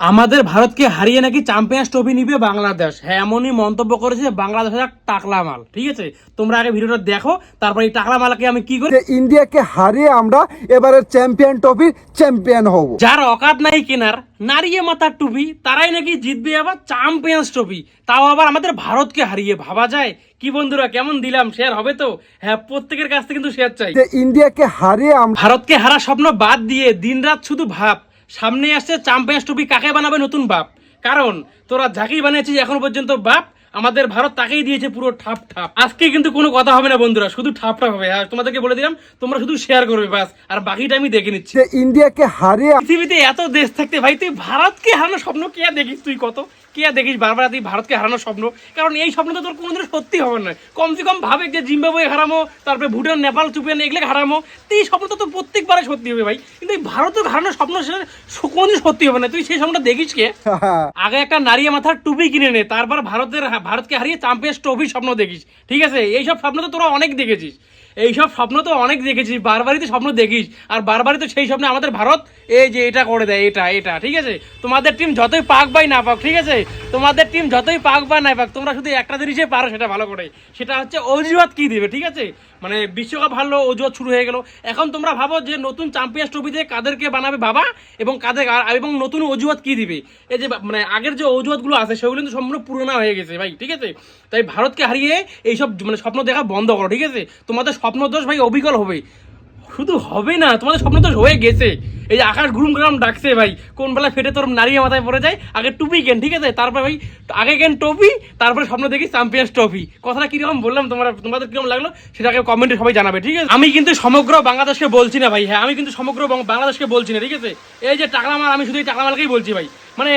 আমাদের ভারতকে হারিয়ে নাকি চ্যাম্পিয়ন্স ট্রফি নিবে বাংলাদেশ। হ্যাঁ এমনই মন্তব্য করেছে বাংলাদেশের টাকলা মাল ঠিক আছে? তোমরা আগে ভিডিওটা দেখো তারপর এই টাকলা মালকে আমি কি করি? ইন্ডিয়াকে হারিয়ে আমরা এবারের চ্যাম্পিয়ন ট্রফির চ্যাম্পিয়ন হব। যার অকাত নাই কেনার নারিয়ে মাথার টুপি তারাই নাকি জিতবে আবার চ্যাম্পিয়ন্স ট্রফি তাও আবার আমাদের ভারতকে হারিয়ে ভাবা যায়? কি বন্ধুরা কেমন দিলাম? শেয়ার হবে তো? হ্যাঁ প্রত্যেকের কাছ থেকে কিন্তু শেয়ার চাই। ইন্ডিয়াকে হারিয়ে ভারতকে হারা স্বপ্ন বাদ দিয়ে দিনরাত শুধু ভাব সামনে আসছে চ্যাম্পিয়ন্স ট্রফি কাকে বানাবে নতুন বাপ? কারণ তোরা যাকেই বানিয়েছিস এখনও পর্যন্ত বাপ আমাদের ভারত তাকেই দিয়েছে পুরো ঠাপ ঠাপ। আজকে কিন্তু কোনো কথা হবে না বন্ধুরা শুধু ঠাপ ঠাপ হবে। আর তোমাদেরকে বলে দিলাম তোমরা শুধু শেয়ার করবে বাস আর বাকিটা আমি দেখে নিচ্ছি। ইন্ডিয়াকে হারিয়ে পৃথিবীতে এত দেশ থাকতে ভাই তুই ভারতকে হারানোর স্বপ্ন কে দেখিস তুই কত? কে আর দেখিস বারবার তুই ভারতকে হারানোর স্বপ্ন? কারণ এই স্বপ্ন তো তোর কোনোদিন সত্যি হবে না। কমসে কম ভাবে যে জিম্বাবুয়ে হারামো তারপরে ভুটান নেপাল চুপিয়ান এগুলো হারামো তুই এই স্বপ্ন তো তোর প্রত্যেকবারে সত্যি হবে ভাই। কিন্তু এই ভারতের হারানোর স্বপ্ন সেটা কোনোদিন সত্যি হবে না। তুই সেই স্বপ্নটা দেখিস কে? আগে একটা নারিয়ে মাথার টুপি কিনে নে তারপর ভারতের ভারতকে হারিয়ে চ্যাম্পিয়ন্স ট্রফির স্বপ্ন দেখিস। ঠিক আছে? এইসব স্বপ্ন তো তোরা অনেক দেখেছিস। এইসব স্বপ্ন তো অনেক দেখেছিস বারবারই তো স্বপ্ন দেখিস। আর বারবারই তো সেই স্বপ্নে আমাদের ভারত এই যে এটা করে দেয় এটা এটা ঠিক আছে? তোমাদের টিম যতই পাক বাই না পাক ঠিক আছে? তোমাদের টিম যতই পাক বা নাই পাক, তোমরা শুধু একটা জিনিসে পারো, সেটা ভালো করে সেটা হচ্ছে অজুহাত কি দিবে, ঠিক আছে? মানে বিশ্বকাপ ভালো অজুহাত শুরু হয়ে গেল। এখন তোমরা ভাবো যে নতুন চ্যাম্পিয়ন্স ট্রফিতে কাদেরকে বানাবে বাবা এবং কাদের এবং নতুন অজুহাত কি দিবে? এই যে মানে আগের যে অজুহাতগুলো আছে, সেগুলো কিন্তু সম্পূর্ণ পুরোনো হয়ে গেছে ভাই, ঠিক আছে? তাই ভারতকে হারিয়ে এইসব মানে স্বপ্ন দেখা বন্ধ করো, ঠিক আছে? তোমাদের স্বপ্ন দোষ ভাই অবিকল হবে। শুধু হবে না, তোমাদের স্বপ্ন দোষ হয়ে গেছে। এই যে আকাশ ঘুরুম ঘুরাম ডাকছে ভাই। কোন বেলা ফেটে তোর নারিয়ে মাথায় পড়ে যায়? আগে টুপি কেন, ঠিক আছে? তারপরে ভাই, আগে কেন টপি, তারপরে স্বপ্ন দেখি চ্যাম্পিয়ন্স ট্রফি কথাটা কীরকম বললাম তোমরা, তোমাদের কীরকম লাগল সেটাকে কমেন্টে সবাই জানাবে, ঠিক আছে? আমি কিন্তু সমগ্র বাংলাদেশকে বলছি না ভাই হ্যাঁ আমি কিন্তু সমগ্র বাংলাদেশকে বলছি না, ঠিক আছে? এই যে টাকলা মাল আমি শুধু এই টাকলা মালকেই বলছি ভাই। মানে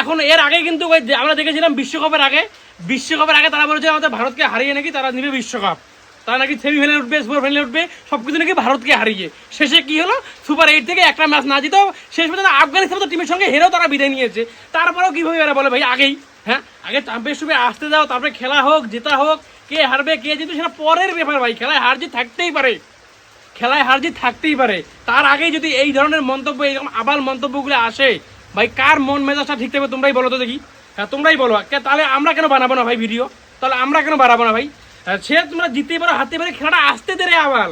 এখন এর আগে কিন্তু আমরা দেখেছিলাম বিশ্বকাপের আগে বিশ্বকাপের আগে তারা বলেছে আমাদের ভারতকে হারিয়ে নাকি তারা নিবে বিশ্বকাপ। তারা নাকি সেমিফাইনালে উঠবে সুপার ফাইনালে উঠবে, সবকিছু নাকি ভারতকে হারিয়ে। শেষে কি হলো? সুপার এইট থেকে একটা ম্যাচ না জিতেও শেষ পর্যন্ত আফগানিস্তান তো টিমের সঙ্গে হেরেও তারা বিদায় নিয়েছে। তারপরেও কীভাবে এরা বলে, ভাই, আগেই হ্যাঁ আগে চ্যাম্পিয়ন্স ট্রফি আসতে দাও, তারপরে খেলা হোক, জেতা হোক, কে হারবে, কে জিতবে, সেটা পরের ব্যাপার ভাই। খেলায় হার জিত থাকতেই পারে। খেলায় হার জিত থাকতেই পারে। তার আগেই যদি এই ধরনের মন্তব্য এইরকম আবার মন্তব্যগুলো আসে, ভাই, কার মন মেজাজটা ঠিক থাকবে তোমরাই বলো তো দেখি। হ্যাঁ তোমরাই বলো। তাহলে আমরা কেন বানাবো না ভাই ভিডিও তাহলে আমরা কেন বানাবো না ভাই? সে তোমরা জিততেই পারো হারতে পারে। খেলাটা আসতে দে রে আবার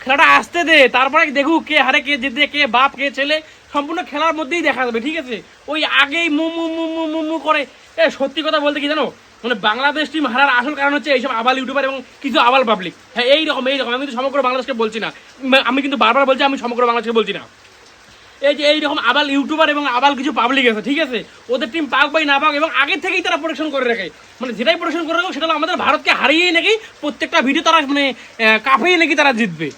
খেলাটা আসতে দে। তারপরে দেখুক কে হারে, কে জিতে, কে বাপ, কে ছেলে, সম্পূর্ণ খেলার মধ্যেই দেখা যাবে, ঠিক আছে? ওই আগেই মু মু মু মু মু মু করে, এ, সত্যি কথা বলতে কি জানো? মানে বাংলাদেশ টিম হারার আসল কারণ হচ্ছে এইসব আবাল ইউটিউবার এবং কিছু আবাল পাবলিক হ্যাঁ এইরকম এইরকম। আমি কিন্তু সমগ্র বাংলাদেশকে বলছি না। আমি কিন্তু বারবার বলছি, আমি সমগ্র বাংলাদেশকে বলছি না। এই যে এইরকম আবাল ইউটিউবার এবং আবাল কিছু পাবলিক আছে, ঠিক আছে? ওদের টিম পাক বাই না পাক এবং আগে থেকেই তারা প্রোডাকশন করে রাখে। মানে যেটাই প্রোডাকশন করে রাখো সেটা আমাদের ভারতকে হারিয়েই নাকি প্রত্যেকটা ভিডিও তারা মানে কাঁপিয়ে নাকি তারা জিতবে।